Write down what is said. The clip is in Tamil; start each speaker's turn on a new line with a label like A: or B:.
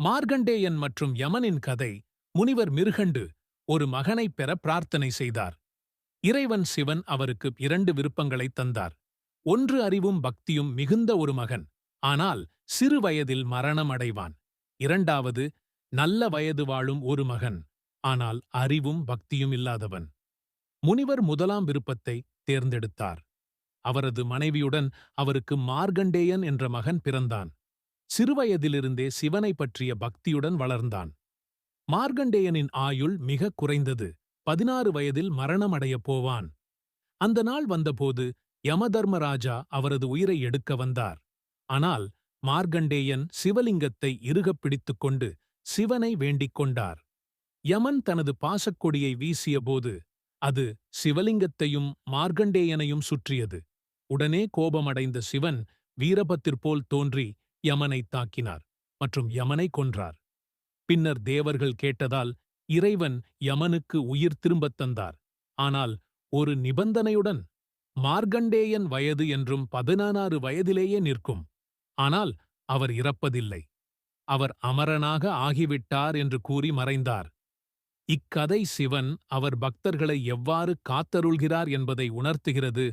A: மார்கண்டேயன் மற்றும் யமனின் கதை முனிவர் மிருகண்டு ஒரு மகனைப் பெற பிரார்த்தனை செய்தார். இறைவன் சிவன் அவருக்கு இரண்டு விருப்பங்களைத் தந்தார். ஒன்று அறிவும் பக்தியும் மிகுந்த ஒரு மகன் ஆனால் சிறு வயதில் மரணம் அடைவான் இரண்டாவது நல்ல வயது வாழும் ஒரு மகன் ஆனால் அறிவும் பக்தியும் இல்லாதவன். முனிவர் முதலாம் விருப்பத்தை தேர்ந்தெடுத்தார். அவரது மனைவியுடன் அவருக்கு மார்கண்டேயன் என்ற மகன் பிறந்தான். சிறுவயதிலிருந்தே சிவனை பற்றிய பக்தியுடன் வளர்ந்தான். மார்கண்டேயனின் ஆயுள் மிக குறைந்தது. பதினாறு வயதில் மரணமடையப் போவான். அந்த நாள் வந்தபோது யமதர்மராஜா அவரது உயிரை எடுக்க வந்தார். ஆனால் மார்கண்டேயன் சிவலிங்கத்தை இறுகப் பிடித்துக் கொண்டு சிவனை வேண்டிக் கொண்டார். யமன் தனது பாசக்கொடியை வீசியபோது அது சிவலிங்கத்தையும் மார்கண்டேயனையும் சுற்றியது. உடனே கோபமடைந்த சிவன் வீரபத்திற் போல் தோன்றி யமனைத் தாக்கினார் மற்றும் யமனை கொன்றார். பின்னர் தேவர்கள் கேட்டதால் இறைவன் யமனுக்கு உயிர் திரும்பத் தந்தார். ஆனால் ஒரு நிபந்தனையுடன் மார்கண்டேயன் வயது என்றும் பதினாறு வயதிலேயே நிற்கும். ஆனால் அவர் இறப்பதில்லை. அவர் அமரனாக ஆகிவிட்டார் என்று கூறி மறைந்தார். இக்கதை சிவன் அவர் பக்தர்களை எவ்வாறு காத்தருள்கிறார் என்பதை உணர்த்துகிறது